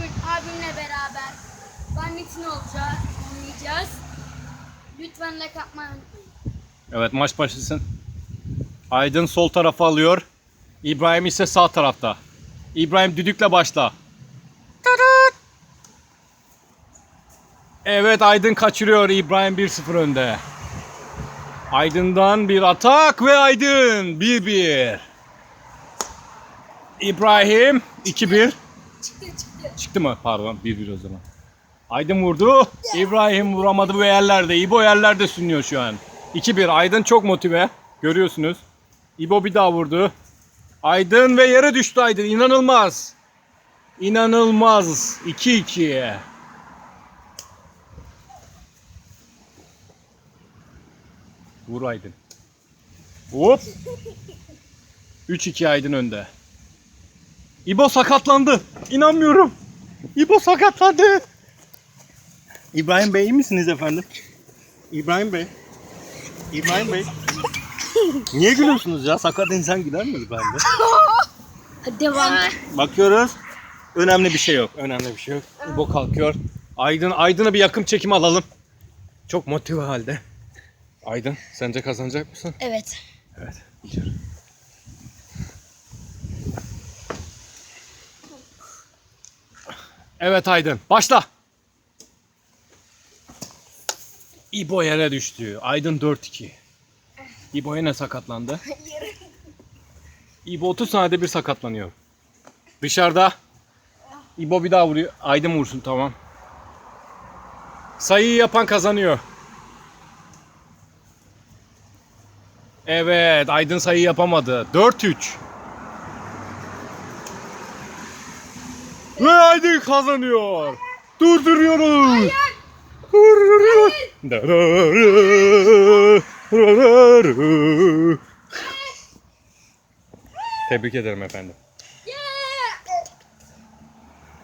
Bugün abimle beraber Bandit'in olacağız, oynayacağız. Lütfen like atmayı unutmayın. Evet maç başlasın. Aydın sol tarafa alıyor. İbrahim ise sağ tarafta. İbrahim düdükle başla. Evet Aydın kaçırıyor. İbrahim 1-0 önde. Aydın'dan bir atak ve Aydın 1-1. İbrahim 2-1. Çıktı çıktı. Mı? Pardon 1-1 o zaman. Aydın vurdu. İbrahim vuramadı ve yerlerde. İbo yerlerde sünüyor şu an. 2-1. Aydın çok motive. Görüyorsunuz. İbo bir daha vurdu. Aydın ve yere düştü Aydın. İnanılmaz. İnanılmaz. 2-2. Vur Aydın. Hop. 3-2 Aydın önde. İbo sakatlandı. İnanmıyorum. İbo sakatlandı. İbrahim Bey iyi misiniz efendim? İbrahim Bey. İbrahim Bey. Niye gülüyorsunuz ya? Sakat insan güler mi İbrahim Bey? Hadi devam. Bakıyoruz. Önemli bir şey yok. Önemli bir şey yok. İbo kalkıyor. Aydın, Aydın'a bir yakın çekim alalım. Çok motive halde. Aydın, sence kazanacak mısın? Evet. Evet. gidiyorum. Evet Aydın, başla. İbo yere düştü. Aydın 4-2. İbo yine sakatlandı. İbo 30 saniyede bir sakatlanıyor. Dışarıda. İbo bir daha vuruyor. Aydın vursun tamam. Sayıyı yapan kazanıyor. Evet, Aydın sayı yapamadı. 4-3. Ve Aydın kazanıyor. Durduruyoruz. Tebrik ederim efendim.